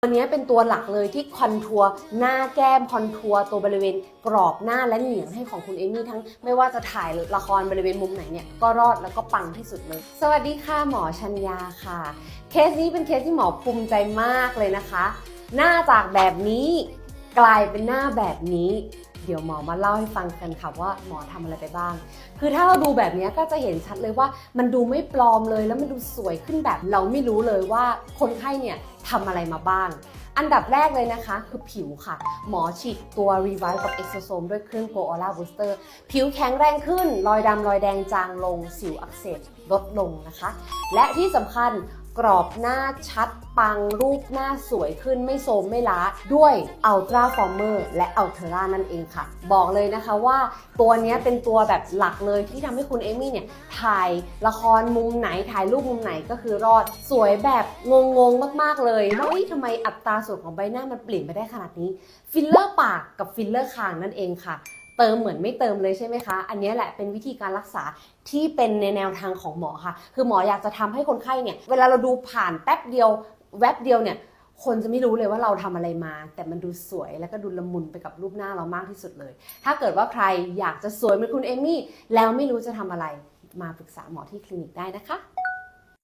ตัวนี้เป็นตัวหลักเลยที่คอนทัวร์หน้าแก้มคอนทัวร์ตัวบริเวณกรอบหน้าและเหนียงให้ของคุณเอมี่ทั้งไม่ว่าจะถ่ายละครบริเวณมุมไหนเนี่ยก็รอดแล้วก็ปังที่สุดเลย สวัสดีค่ะหมอชัญญาค่ะ เคสนี้เป็นเคสที่หมอภูมิใจมากเลยนะคะ หน้าจากแบบนี้กลายเป็นหน้าแบบนี้ เดี๋ยวหมอมาเล่าให้ฟังกันค่ะว่าหมอทำอะไรไปบ้าง คือถ้าเราดูแบบนี้ก็จะเห็นชัดเลยว่ามันดูไม่ปลอมเลยแล้วมันดูสวยขึ้นแบบเราไม่รู้เลยว่าคนไข้เนี่ย ทำอะไรมาบ้าง อันดับแรกเลยนะคะ คือผิวค่ะ หมอฉีดตัว Revive กับ Exosome ด้วยเครื่อง Go Aura Booster ผิวแข็งแรงขึ้น รอยดำรอยแดงจางลง สิวอักเสบลดลงนะคะ และที่สำคัญ กรอบหน้าชัด ปังรูปหน้าสวยขึ้นไม่โทรมไม่ล้า ด้วย Ultra Former และ Ultra นั่นเองค่ะ บอกเลยนะคะว่าตัวนี้เป็นตัวแบบหลักเลยที่ทำให้คุณเอมี่เนี่ยถ่ายละครมุมไหนถ่ายรูปมุมไหนก็คือรอดสวยแบบงงๆมากๆเลยแล้วเฮ้ยทำไมอัตราส่วนของใบหน้ามันเปลี่ยนไปได้ขนาดนี้ ฟิลเลอร์ปากกับฟิลเลอร์คางนั่นเองค่ะ เติมเหมือนไม่เติมเลยใช่ไหมคะ อันนี้แหละเป็นวิธีการรักษาที่เป็นในแนวทางของหมอค่ะ คือหมออยากจะทำให้คนไข้เนี่ย เวลาเราดูผ่านแป๊บเดียวแวบเดียวเนี่ย คนจะไม่รู้เลยว่าเราทำอะไรมา แต่มันดูสวยแล้วก็ดูละมุนไปกับรูปหน้าเรามากที่สุดเลย ถ้าเกิดว่าใครอยากจะสวยเหมือนคุณเอมี่แล้วไม่รู้จะทำอะไรมาปรึกษาหมอที่คลินิกได้นะคะ